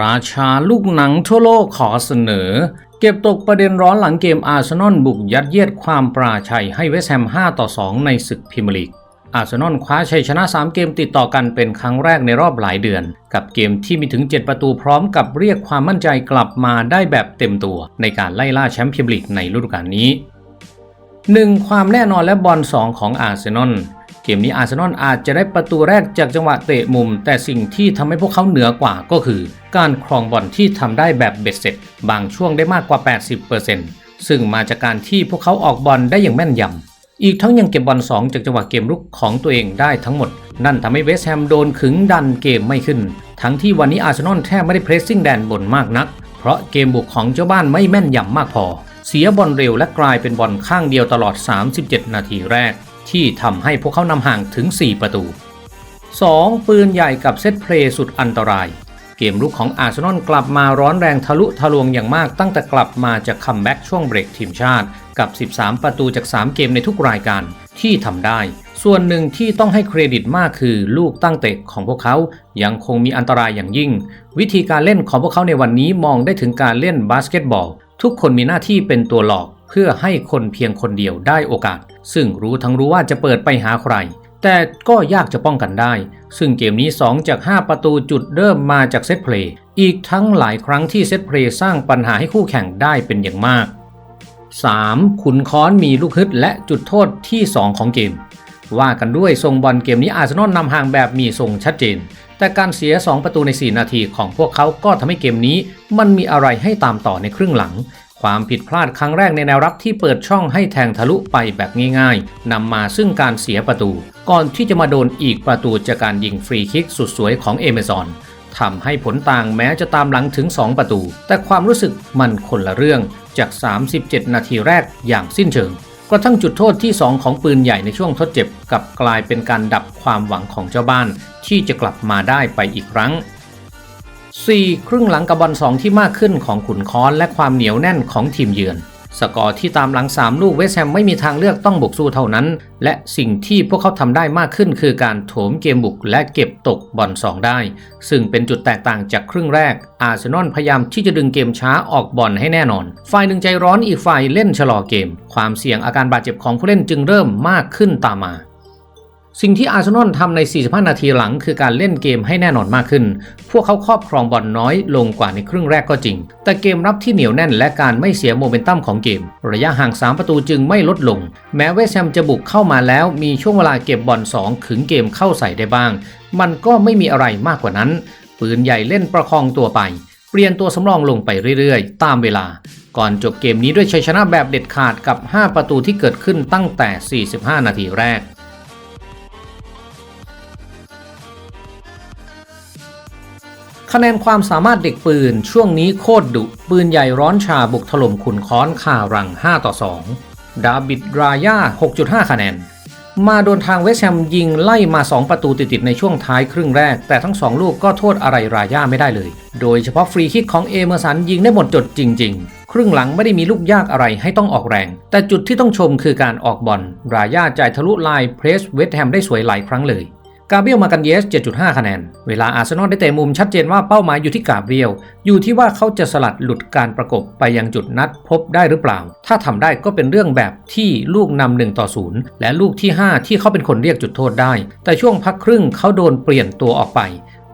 ราชาลูกหนังทั่วโลกขอเสนอ เก็บตกประเด็นร้อนหลังเกมอาร์เซนอลบุกยัดเยียดความปราชัยให้เวสแฮม 5 ต่อ 2 ในศึกพรีเมียร์ลีก อาร์เซนอลคว้าชัยชนะ 3 เกมติดต่อกันเป็นครั้งแรกในรอบหลายเดือน กับเกมที่มีถึง 7 ประตูพร้อมกับเรียกความมั่นใจกลับมาได้แบบเต็มตัวในการไล่ล่าแชมป์พรีเมียร์ลีกในฤดูกาลนี้ 1. ความแน่นอนและบอล2ของอาร์เซนอล เกมนี้อาร์เซนอลอาจจะได้ประตูแรกจากจังหวะเตะมุม แต่สิ่งที่ทำให้พวกเขาเหนือกว่าก็คือ การครองบอลที่ทำได้แบบเบ็ดเสร็จ บางช่วงได้มากกว่า 80%ซึ่งมาจากการที่พวกเขาออกบอลได้อย่างแม่นยำอีกทั้งยังเก็บบอล2จากจังหวะเกมรุกของตัวเองได้ทั้งหมด นั่นทำให้เวสต์แฮมโดนขึงดันเกมไม่ขึ้น ทั้งที่วันนี้อาร์เซนอลแทบไม่ได้เพรสซิ่งแดนบนมากนัก เพราะเกมบุกของเจ้าบ้านไม่แม่นยำมากพอ เสียบอลเร็วและกลายเป็นบอลข้างเดียวตลอด 37 นาทีแรก ที่ทำให้พวกเขานำห่างถึง 4 ประตู 2. ปืนใหญ่กับเซตเพลย์สุดอันตราย เกมรุกของอาร์เซนอลกลับมาร้อนแรงทะลุทะลวงอย่างมากตั้งแต่กลับมาจากคัมแบ็กช่วงเบรกทีมชาติกับ 13 ประตูจาก 3 เกมในทุกรายการที่ทำได้ ส่วนหนึ่งที่ต้องให้เครดิตมากคือลูกตั้งเตะของพวกเขายังคงมีอันตรายอย่างยิ่ง วิธีการเล่นของพวกเขาในวันนี้มองได้ถึงการเล่นบาสเกตบอล ทุกคนมีหน้าที่เป็นตัวหลอกเพื่อให้คนเพียงคนเดียวได้โอกาส ซึ่งรู้ทั้งรู้ว่าจะเปิดไปหาใคร แต่ก็ยากจะป้องกันได้ ซึ่งเกมนี้ 2 จาก 5 ประตูจุดเริ่มมาจากเซตเพลย์อีกทั้งหลายครั้งที่เซตเพลย์สร้างปัญหาให้คู่แข่งได้เป็นอย่างมาก 3. ขุนค้อนมีลูกฮึดและจุดโทษที่ 2 ของเกม ว่ากันด้วยทรงบอลเกมนี้อาร์เซนอลนำห่างแบบมีทรงชัดเจน แต่การเสีย 2 ประตูใน 4 นาทีของพวกเขาก็ทำให้เกมนี้ มันมีอะไรให้ตามต่อในครึ่งหลัง ความผิดพลาดครั้งแรกในแนวรับที่เปิดช่องให้แทงทะลุไปแบบง่ายๆนำมาซึ่งการเสียประตู ก่อนที่จะมาโดนอีกประตูจากการยิงฟรีคิกสุดสวยของเอเมซอนทำให้ผลต่างแม้จะตามหลังถึง 2 ประตู แต่ความรู้สึกมันคนละเรื่องจาก 37 นาทีแรกอย่างสิ้นเชิงกระทั่งจุดโทษที่ 2 ของปืนใหญ่ในช่วงทดเจ็บกับกลายเป็นการดับความหวังของเจ้าบ้าน ที่จะกลับมาได้ไปอีกครั้ง 4. ครึ่งหลังกับบอล2ที่มากขึ้นของขุนค้อนและความเหนียวแน่นของทีมเยือนสกอร์ที่ตามหลัง 3 ลูกเวสแฮมไม่มีทางเลือกต้องบุกสู้เท่านั้น และสิ่งที่พวกเขาทำได้มากขึ้นคือการโถมเกมบุกและเก็บตกบอล2ได้ ซึ่งเป็นจุดแตกต่างจากครึ่งแรก อาร์เซนอลพยายามที่จะดึงเกมช้าออกบอลให้แน่นอน ฝ่ายหนึ่งใจร้อนอีกฝ่ายเล่นชะลอเกม ความเสี่ยงอาการบาดเจ็บของผู้เล่นจึงเริ่มมากขึ้นตามมา สิ่งที่อาร์เซนอลทำใน 45 นาทีหลัง คือการเล่นเกมให้แน่นอนมากขึ้น พวกเขาครอบครองบอลน้อยลงกว่าในครึ่งแรกก็จริง แต่เกมรับที่เหนียวแน่นและการไม่เสียโมเมนตัมของเกม ระยะห่าง 3 ประตูจึงไม่ลดลง แม้เวสแฮมจะบุกเข้ามาแล้วมีช่วงเวลาเก็บบอล2ขึงเกมเข้าใส่ได้บ้าง มันก็ไม่มีอะไรมากกว่านั้น ปืนใหญ่เล่นประคองตัวไป เปลี่ยนตัวสำรองลงไปเรื่อยๆ ตามเวลา ก่อนจบเกมนี้ด้วยชัยชนะแบบเด็ดขาดกับ 5 ประตูที่เกิดขึ้นตั้งแต่ 45 นาทีแรก คะแนนความสามารถเด็กปืนช่วงนี้โคตรดุ ปืนใหญ่ร้อนชาบุกถล่มขุนค้อนคารัง 5 ต่อ 2 ดาบิดรายา 6.5 คะแนน มาโดนทางเวสแฮมยิงไล่มา 2 ประตูติดๆในช่วงท้ายครึ่งแรก แต่ทั้ง 2 ลูกก็โทษอะไรรายาไม่ได้เลย โดยเฉพาะฟรีคิกของเอเมอร์สันยิงได้หมดจดจริง ๆ ครึ่งหลังไม่ได้มีลูกยากอะไรให้ต้องออกแรง แต่จุดที่ต้องชมคือการออกบอลรายาจ่ายทะลุลายเพรสเวสแฮมได้สวยหลายครั้งเลย กาเบียลมากันเยส 7.5 คะแนน เวลาอาร์เซนอลได้เตะมุมชัดเจนว่าเป้าหมายอยู่ที่กาเบียล อยู่ที่ว่าเขาจะสลัดหลุดการประกบไปยังจุดนัดพบได้หรือเปล่า ถ้าทำได้ก็เป็นเรื่องแบบที่ลูกนำ1ต่อ0และลูกที่ 5 ที่เขาเป็นคนเรียกจุดโทษได้ แต่ช่วงพักครึ่งเขาโดนเปลี่ยนตัวออกไป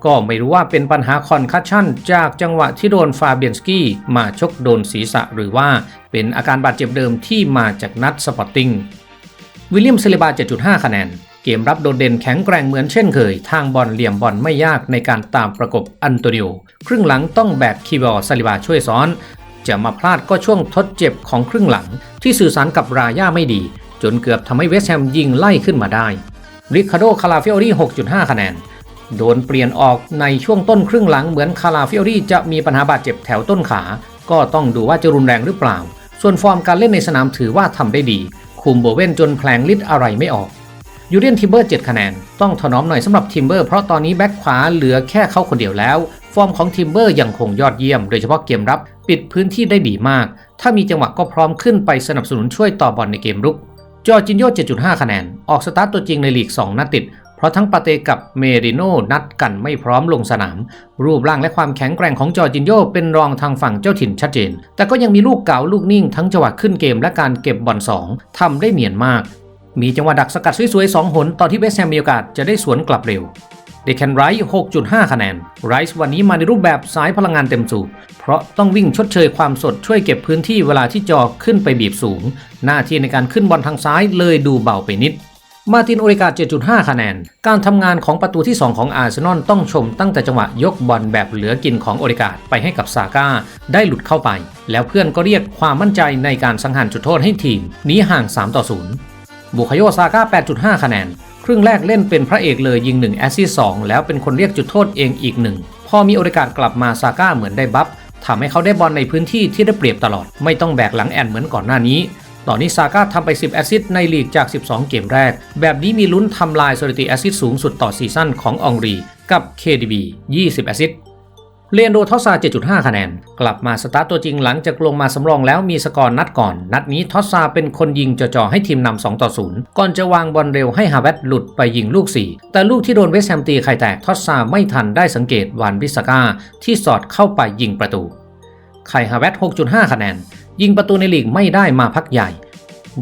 ก็ไม่รู้ว่าเป็นปัญหาคอนคัชชั่น จากจังหวะที่โดนฟาเบียนสกี้มาชกโดนศีรษะหรือว่าเป็นอาการบาดเจ็บเดิมที่มาจากนัดสปอร์ติ้งวิลเลียมเซเลบา 7.5 คะแนน เกมรับโดดเด่นแข็งแกร่งเหมือนเช่นเคย ทางบอลเหลี่ยมบอลไม่ยากในการตามประกบอันโตนิโอครึ่งหลังต้องแบกคีบอร์ซาลิบาช่วยซ้อน จะมาพลาดก็ช่วงทดเจ็บของครึ่งหลัง ที่สื่อสารกับราย่าไม่ดี จนเกือบทำให้เวสแฮมยิงไล่ขึ้นมาได้ริคาโดคาราฟิโอรี่6.5 คะแนน โดนเปลี่ยนออกในช่วงต้นครึ่งหลังเหมือนคาราฟิโอรี่จะมีปัญหาบาดเจ็บแถวต้นขา ก็ต้องดูว่าจะรุนแรงหรือเปล่า ส่วนฟอร์มการเล่นในสนามถือว่าทำได้ดี คุมโบเว่นจนแผลงฤทธิ์อะไรไม่ออก ยูเรียนทิมเบอร์7คะแนน ต้องถนอมหน่อยสำหรับทิมเบอร์เพราะตอนนี้แบ็คขวาเหลือแค่เขาคนเดียวแล้ว ฟอร์มของทิมเบอร์ยังคงยอดเยี่ยม โดยเฉพาะเกมรับปิดพื้นที่ได้ดีมาก ถ้ามีจังหวะก็พร้อมขึ้นไปสนับสนุนช่วยต่อบอลในเกมรุก จอจินโย7.5 คะแนน ออกสตาร์ตตัวจริงในลีก 2 นัดติด เพราะทั้งปาเตกับเมริโนนัดกันไม่พร้อมลงสนาม รูปร่างและความแข็งแกร่งของจอจินโยเป็นรองทางฝั่งเจ้าถิ่นชัดเจน แต่ก็ยังมีลูกเก่าลูกนิ่งทั้งจังหวะขึ้นเกมและการเก็บบอลสองทำได้เหมียนมาก มีจังหวะดักสกัดสวยๆ 2 หน ตอนที่เวสแฮมมีโอกาสจะได้สวนกลับเร็วเดคแคนไรท์6.5 คะแนนไรส์วันนี้มาในรูปแบบสายพลังงานเต็มสูบเพราะต้องวิ่งชดเชยความสดช่วยเก็บพื้นที่เวลาที่จอขึ้นไปบีบสูง หน้าที่ในการขึ้นบอลทางซ้ายเลยดูเบาไปนิด มาตินโอริกา 7.5 คะแนน การทำงานของประตูที่ 2 ของอาร์เซนอลต้องชมตั้งแต่จังหวะยกบอลแบบเหลือกินของโอริกาไปให้กับซาก้าได้หลุดเข้าไป แล้วเพื่อนก็เรียกความมั่นใจในการสังหารจุดโทษให้ทีมนี้ห่าง3ต่อ0 บุคโยซาก้า 8.5 คะแนน ครึ่งแรกเล่นเป็นพระเอกเลยยิง 1 แอสซิสต์2แล้วเป็นคนเรียกจุดโทษเองอีกหนึ่ง พอมีโอกาสกลับมาซาก้าเหมือนได้บัฟทำให้เขาได้บอลในพื้นที่ที่ได้เปรียบตลอด ไม่ต้องแบกหลังแอนเหมือนก่อนหน้านี้ตอนนี้ซาก้าทำไป 10 แอสซิสต์ในลีกจาก 12 เกมแรก แบบนี้มีลุ้นทำลายสถิติแอสซิสต์สูงสุดต่อซีซั่นขององรี กับ KDB 20 แอสซิสต์ เลียนโดทอสซา 7.5 คะแนน กลับมาสตาร์ตตัวจริงหลังจากลงมาสำรองแล้วมีสกอร์นัดก่อน นัดนี้ทอสซาเป็นคนยิงจ่อๆให้ทีมนำ2ต่อ0ก่อนจะวางบอลเร็วให้ฮาเวตหลุดไปยิงลูก 4 แต่ลูกที่โดนเวสแฮมตีไข่แตกทอสซาไม่ทันได้สังเกตวานบิสกาที่สอดเข้าไปยิงประตูไข่ฮาเวต6.5 คะแนน ยิงประตูในลีกไม่ได้มาพักใหญ่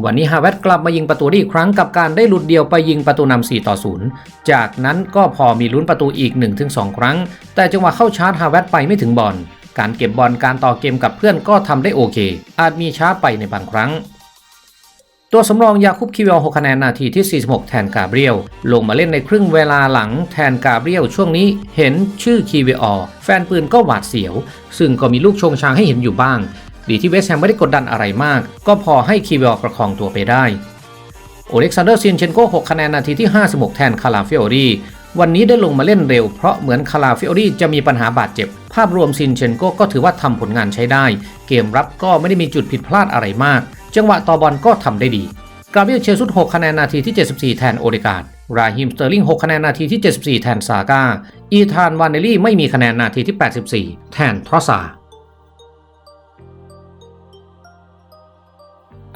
วันนี้ฮาเวตกลับมายิงประตูได้อีกครั้งกับการได้หลุดเดียวไปยิงประตูนำ4ต่อ 0 จากนั้นก็พอมีลุ้นประตูอีก 1-2 ครั้ง แต่จังหวะเข้าชาร์จฮาเวตไปไม่ถึงบอล การเก็บบอลการต่อเกมกับเพื่อนก็ทำได้โอเค อาจมีช้าไปในบางครั้ง ตัวสำรองยาคุบคิวอล6คะแนนนาทีที่ 46 แทนกาเบรียล ลงมาเล่นในครึ่งเวลาหลังแทนกาเบรียลช่วงนี้เห็นชื่อคีวอแฟนปืนก็หวาดเสียว ซึ่งก็มีลูกชงชางให้เห็นอยู่บ้าง ดีที่เวสแฮมไม่ได้กดดันอะไรมาก ก็พอให้คีวอประคองตัวไปได้ โอเล็กซานเดอร์ซินเชนโก6คะแนนนาทีที่ 56 แทนคาราฟิโอรีวันนี้ได้ลงมาเล่นเร็วเพราะเหมือนคาราฟิโอรีจะมีปัญหาบาดเจ็บ ภาพรวมซินเชนโกก็ถือว่าทำผลงานใช้ได้ เกมรับก็ไม่ได้มีจุดผิดพลาดอะไรมาก จังหวะต่อบอลก็ทำได้ดีกราเบียเชซุด6คะแนนนาทีที่ 74 แทนโอเดกาดราฮิมสเตอร์ลิง6คะแนนนาทีที่ 74 แทนซาก้า อีธานวานเนลลี่ไม่มีคะแนนนาทีที่ 84 แทนทรอสซา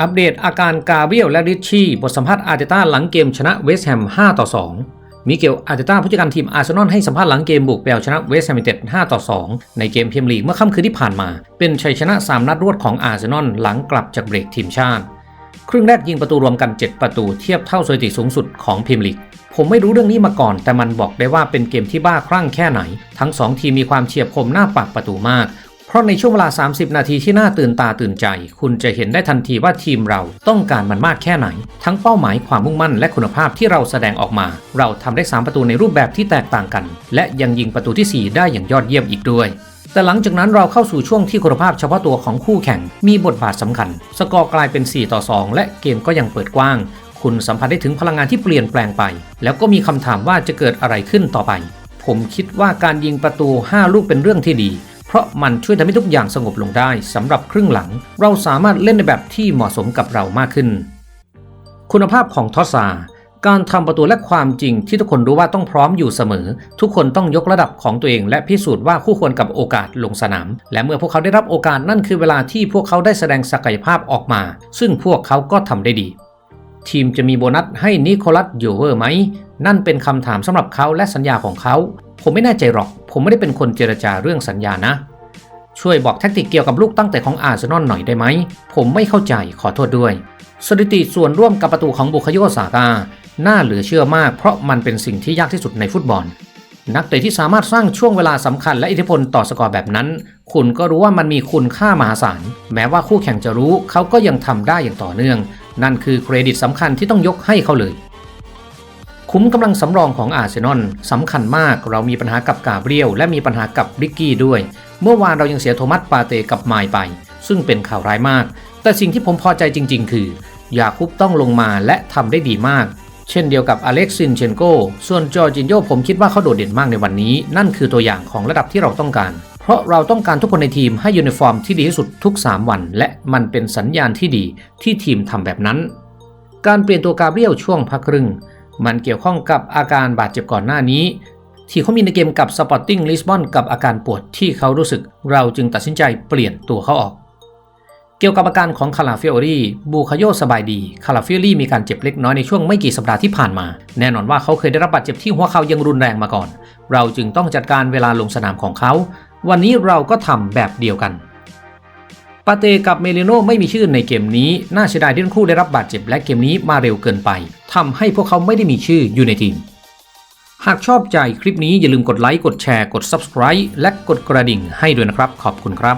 อัปเดตอาการกาเบรียลและริชชี่บทสัมภาษณ์อาร์เตต้าหลังเกมชนะเวสต์แฮม 5 ต่อ 2 มิเกลอาร์เตต้าผู้จัดการทีมอาร์เซนอลให้สัมภาษณ์หลังเกมบุกไปเอาชนะเวสต์แฮมยูไนเต็ด 5 ต่อ 2 ในเกมพรีเมียร์ลีกเมื่อค่ำคืนที่ผ่านมา เป็นชัยชนะ 3 นัดรวดของอาร์เซนอลหลังกลับจากเบรกทีมชาติ ครึ่งแรกยิงประตูรวมกัน 7 ประตูเทียบเท่าสถิติสูงสุดของพรีเมียร์ลีกผมไม่รู้เรื่องนี้มาก่อน แต่มันบอกได้ว่าเป็นเกมที่บ้าคลั่งแค่ไหน ทั้ง 2 ทีมมีความเฉียบคมหน้าปากประตูมาก ราะในช่วงเวลา 30 นาทีที่น่าตื่นตาตื่นใจ คุณจะเห็นได้ทันทีว่าทีมเราต้องการมันมากแค่ไหน ทั้งเป้าหมายความมุ่งมั่นและคุณภาพที่เราแสดงออกมา เราทำได้ 3 ประตูในรูปแบบที่แตกต่างกัน และยังยิงประตูที่ 4 ได้อย่างยอดเยี่ยมอีกด้วยแต่หลังจากนั้นเราเข้าสู่ช่วงที่คุณภาพเฉพาะตัวของคู่แข่งมีบทบาทสำคัญ สกอร์กลายเป็น 4 ต่อ 2 และเกมก็ยังเปิดกว้าง คุณสัมผัสได้ถึงพลังงานที่เปลี่ยนแปลงไป แล้วก็มีคำถามว่าจะเกิดอะไรขึ้นต่อไป ผมคิดว่าการยิงประตู 5 ลูกเป็นเรื่องที่ดี ราะมันช่วยทำให้ทุกอย่างสงบลงได้สำหรับครึ่งหลัง เราสามารถเล่นในแบบที่เหมาะสมกับเรามากขึ้น คุณภาพของทอสซาการทำประตูและความจริงที่ทุกคนรู้ว่าต้องพร้อมอยู่เสมอ ทุกคนต้องยกระดับของตัวเอง และพิสูจน์ว่าคู่ควรกับโอกาสลงสนาม และเมื่อพวกเขาได้รับโอกาสนั่นคือเวลาที่พวกเขาได้แสดงศักยภาพออกมา ซึ่งพวกเขาก็ทำได้ดี ทีมจะมีโบนัสให้นิโคลัสโยเวอร์ไหม นั่นเป็นคำถามสำหรับเขาและสัญญาของเขา ผมไม่แน่ใจหรอก ผมไม่ได้เป็นคนเจรจาเรื่องสัญญานะ ช่วยบอกแท็กติกเกี่ยวกับลูกตั้งแต่ของอาร์เซนอลหน่อยได้ไหม ผมไม่เข้าใจขอโทษด้วย สถิติส่วนร่วมกับประตูของบุคโยสากา น่าเหลือเชื่อมาก เพราะมันเป็นสิ่งที่ยากที่สุดในฟุตบอล นักเตะที่สามารถสร้างช่วงเวลาสำคัญและอิทธิพลต่อสกอร์แบบนั้น คุณก็รู้ว่ามันมีคุณค่ามหาศาล แม้ว่าคู่แข่งจะรู้เขาก็ยังทำได้อย่างต่อเนื่อง นั่นคือเครดิตสำคัญที่ต้องยกให้เขาเลย คุ้มกำลังสำรองของอาร์เซนอลสำคัญมากเรามีปัญหากับกาเบรียลและมีปัญหากับริกกี้ด้วย เมื่อวานเรายังเสียโทมัสปาเตกับไมล์ไป ซึ่งเป็นข่าวร้ายมาก แต่สิ่งที่ผมพอใจจริง ๆ คือยาคุปต้องลงมาและทำได้ดีมาก เช่นเดียวกับอเล็กซินเชนโกส่วนจอร์จินโยผมคิดว่าเขาโดดเด่นมากในวันนี้ นั่นคือตัวอย่างของระดับที่เราต้องการ เพราะเราต้องการทุกคนในทีมให้ยูนิฟอร์มที่ดีที่สุดทุก 3 วัน และมันเป็นสัญญาณที่ดีที่ทีมทำแบบนั้น การเปลี่ยนตัวกาเบรียลช่วงพักครึ่ง มันเกี่ยวข้องกับอาการบาดเจ็บก่อนหน้านี้ ที่เขามีในเกมกับสปอร์ติ้งลิสบอนกับอาการปวดที่เขารู้สึก เราจึงตัดสินใจเปลี่ยนตัวเขาออก เกี่ยวกับอาการของคาราฟิโอรีบูคาโยสบายดีคาราฟิโอรีมีการเจ็บเล็กน้อยในช่วงไม่กี่สัปดาห์ที่ผ่านมา แน่นอนว่าเขาเคยได้รับบาดเจ็บที่หัวเข่ายังรุนแรงมาก่อน เราจึงต้องจัดการเวลาลงสนามของเขา วันนี้เราก็ทำแบบเดียวกัน ปาเตกับเมลิโนไม่มีชื่อในเกมนี้ น่าเสียดายที่ทั้งคู่ได้รับบาดเจ็บและเกมนี้มาเร็วเกินไป ทำให้พวกเขาไม่ได้มีชื่ออยู่ในทีม หากชอบใจคลิปนี้อย่าลืมกดไลค์ กดแชร์ กด Subscribe และกดกระดิ่งให้ด้วยนะครับ ขอบคุณครับ